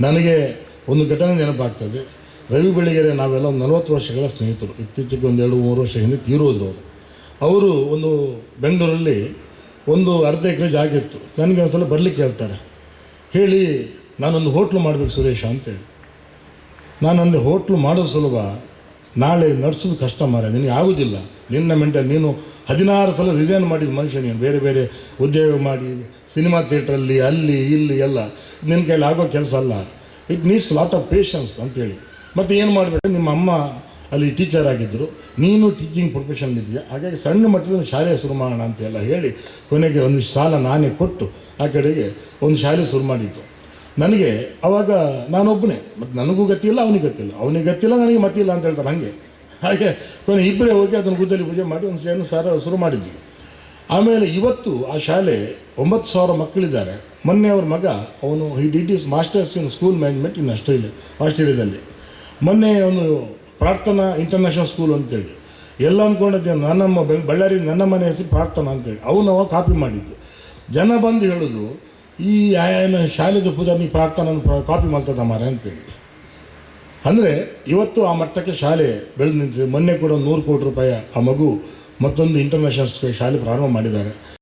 ನನಗೆ ಒಂದು ಘಟನೆ ನೆನಪಾಗ್ತದೆ. ರವಿ ಬೆಳಿಗೆರೆ ನಾವೆಲ್ಲ ಒಂದು ನಲವತ್ತು ವರ್ಷಗಳ ಸ್ನೇಹಿತರು. ಇತ್ತೀಚೆಗೆ ಒಂದು ಎರಡು ಮೂರು ವರ್ಷ ಹಿಂದೆ ತೀರೋದ್ರು ಅವರು. ಅವರು ಒಂದು ಬೆಂಗಳೂರಲ್ಲಿ ಒಂದು ಅರ್ಧ ಎಕರೆ ಜಾಗ ಇತ್ತು. ನನಗೆ ಒಂದು ಸಲ ಬರಲಿಕ್ಕೆ ಹೇಳ್ತಾರೆ. ಹೇಳಿ ನಾನೊಂದು ಹೋಟ್ಲು ಮಾಡಬೇಕು ಸುರೇಶ ಅಂತೇಳಿ. ನಾನು ಅಂದರೆ ಹೋಟ್ಲು ಮಾಡೋ ಸುಲಭ ನಾಳೆ ನಡ್ಸೋದು ಕಷ್ಟ ಮಾರ ನಿನಗೆ ಆಗೋದಿಲ್ಲ. ನಿನ್ನ ಮೆಂಟಲ್ ನೀನು ಹದಿನಾರು ಸಲ ರಿಸೈನ್ ಮಾಡಿದ ಮನುಷ್ಯ ಬೇರೆ ಬೇರೆ ಉದ್ಯೋಗ ಮಾಡಿ, ಸಿನಿಮಾ ಥಿಯೇಟ್ರಲ್ಲಿ, ಅಲ್ಲಿ, ಇಲ್ಲಿ ಎಲ್ಲ. ನಿನ್ನ ಕೈಲಿ ಆಗೋ ಕೆಲಸ ಅಲ್ಲ. It needs lot of patience ಅಂತೇಳಿ. ಮತ್ತು ಏನು ಮಾಡಬೇಕು? ನಿಮ್ಮ ಅಮ್ಮ ಅಲ್ಲಿ ಟೀಚರ್ ಆಗಿದ್ದರು ನೀನು ಟೀಚಿಂಗ್ ಪ್ರೊಫೆಷನ್ ಇದೆಯಾ ಹಾಗಾಗಿ ಸಣ್ಣ ಮಟ್ಟದ ಶಾಲೆ ಶುರು ಮಾಡೋಣ ಅಂತೆಲ್ಲ ಹೇಳಿ ಕೊನೆಗೆ ಒಂದು ಸಾಲ ನಾನೇ ಕೊಟ್ಟು ಆ ಕಡೆಗೆ ಒಂದು ಶಾಲೆ ಶುರು ಮಾಡಿದ್ದು. ನನಗೆ ಅವಾಗ ನಾನೊಬ್ಬನೇ. ಮತ್ತು ನನಗೂ ಗೊತ್ತಿಲ್ಲ ಅವನಿಗೆ ಗೊತ್ತಿಲ್ಲ ಅವನಿಗೆ ಗೊತ್ತಿಲ್ಲ ನನಗೆ ಮತ್ತಿಲ್ಲ ಅಂತ ಹೇಳ್ತಾರೆ ಹಾಗೆ. ಹಾಗೆ ಕೊನೆ ಇಬ್ಬರೇ ಹೋಗಿ ಅದನ್ನು ಗುದ್ದಲಿ ಪೂಜೆ ಮಾಡಿ ಒಂದು ಶಾಲೆ ಸಾರ ಶುರು ಮಾಡಿದ್ವಿ. ಆಮೇಲೆ ಇವತ್ತು ಆ ಶಾಲೆ ಒಂಬತ್ತು ಸಾವಿರ ಮಕ್ಕಳಿದ್ದಾರೆ. ಮೊನ್ನೆ ಅವ್ರ ಮಗ, ಅವನು ಈ D T S masters in school management in Australia, ಆಸ್ಟ್ರೇಲಿಯಾದಲ್ಲಿ. ಮೊನ್ನೆ ಅವನು ಪ್ರಾರ್ಥನಾ ಇಂಟರ್ನ್ಯಾಷನಲ್ ಸ್ಕೂಲ್ ಅಂತೇಳಿ. ಎಲ್ಲ ಅಂದ್ಕೊಂಡಿದ್ದೆ ನನ್ನಮ್ಮ ಬೆಳ್- ಬಳ್ಳಾರಿ ನನ್ನ ಮನೆ ಹೆಸರು ಪ್ರಾರ್ಥನಾ ಅಂತೇಳಿ. ಅವನು ಅವ ಕಾಪಿ ಮಾಡಿದ್ದು. ಜನ ಬಂದು ಹೇಳೋದು, ಈ ಆಯನ ಶಾಲೆದು ಪೂಜಾ ನೀ ಪ್ರಾರ್ಥನಾ ಕಾಪಿ ಮಾಡ್ತದ ಮಾರೆ ಅಂತೇಳಿ. ಅಂದರೆ ಇವತ್ತು ಆ ಮಟ್ಟಕ್ಕೆ ಶಾಲೆ ಬೆಳೆದು ನಿಂತಿದೆ. ಮೊನ್ನೆ ಕೂಡ ನೂರು ಕೋಟಿ ರೂಪಾಯಿ ಆ ಮಗು ಮತ್ತೊಂದು ಇಂಟರ್ನ್ಯಾಷನಲ್ ಶಾಲೆ ಪ್ರಾರಂಭ ಮಾಡಿದ್ದಾರೆ.